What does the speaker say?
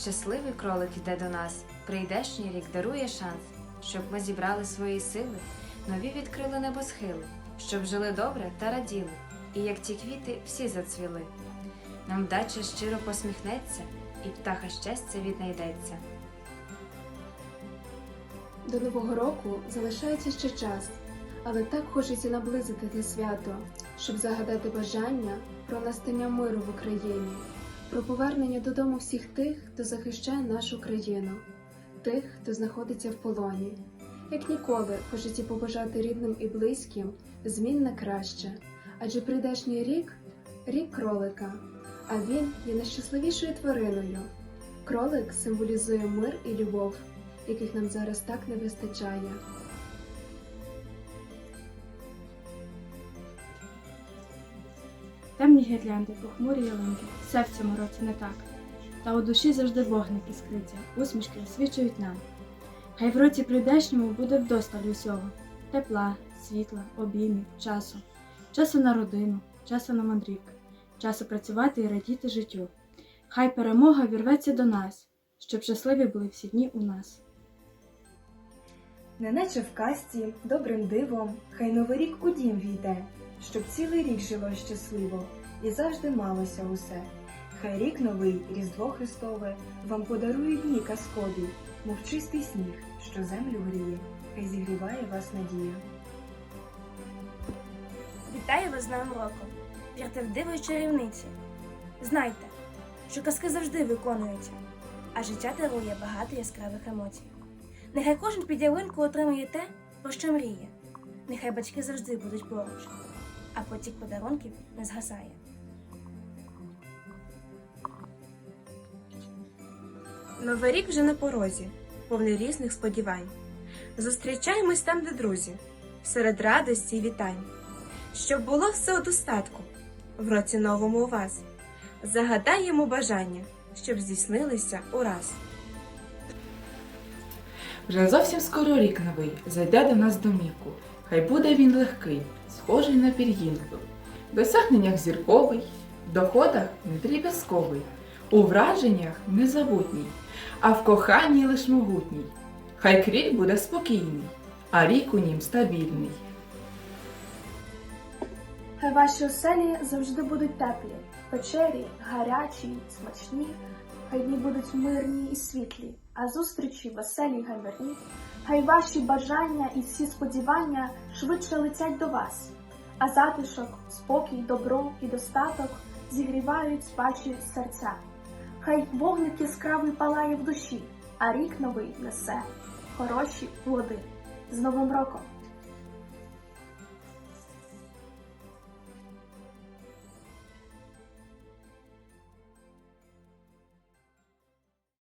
Щасливий кролик йде до нас, прийдешній рік дарує шанс, щоб ми зібрали свої сили, нові відкрили небосхили, щоб жили добре та раділи, і як ті квіти всі зацвіли. Нам вдача щиро посміхнеться, і птаха щастя віднайдеться. До Нового року залишається ще час, але так хочеться наблизити те свято, щоб загадати бажання про настання миру в Україні, про повернення додому всіх тих, хто захищає нашу країну, тих, хто знаходиться в полоні. Як ніколи, хочеться побажати рідним і близьким змін на краще, адже прийдешній рік рік кролика, а він є найщасливішою твариною. Кролик символізує мир і любов яких нам зараз так не вистачає. Темні гірлянди, похмурі ялинки, все в цьому році не так. Та у душі завжди вогник іскриться, усмішки освічують нам. Хай в році прийдешньому буде вдосталь усього тепла, світла, обіймів, часу, часу на родину, часу на мандрівки, часу працювати і радіти життю. Хай перемога вірветься до нас, щоб щасливі були всі дні у нас. Неначе в касті, добрим дивом, хай новий рік у дім війде, щоб цілий рік жило щасливо і завжди малося усе. Хай рік новий, Різдво Христове, вам подарує дні казкові, мов чистий сніг, що землю гріє, хай зігріває вас надія. Вітаю вас з Новим роком! Диво чарівниці. Знайте, що казки завжди виконуються, а життя дарує багато яскравих емоцій. Нехай кожен під ялинку отримує те, про що мріє. Нехай батьки завжди будуть поруч, а потік подарунків не згасає. Новий рік вже на порозі, повний різних сподівань. Зустрічаємось там, де друзі, серед радості й вітань. Щоб було все у достатку в році новому у вас. Загадаємо бажання, щоб здійснилися ураз. Вже зовсім скоро рік новий зайде до нас домівку. Хай буде він легкий, схожий на пір'їнку. В досягненнях зірковий, в доходах недріб'язковий, у враженнях незабутній, а в коханні лиш могутній. Хай крік буде спокійний, а рік у нім стабільний. Хай ваші оселі завжди будуть теплі, вечері гарячі, смачні, хай дні будуть мирні і світлі, а зустрічі веселі й гамірні. Хай ваші бажання і всі сподівання швидше летять до вас, а затишок, спокій, добро і достаток зігрівають ваші серця. Хай вогник яскравий палає в душі, а рік новий несе хороші плоди. З Новим роком!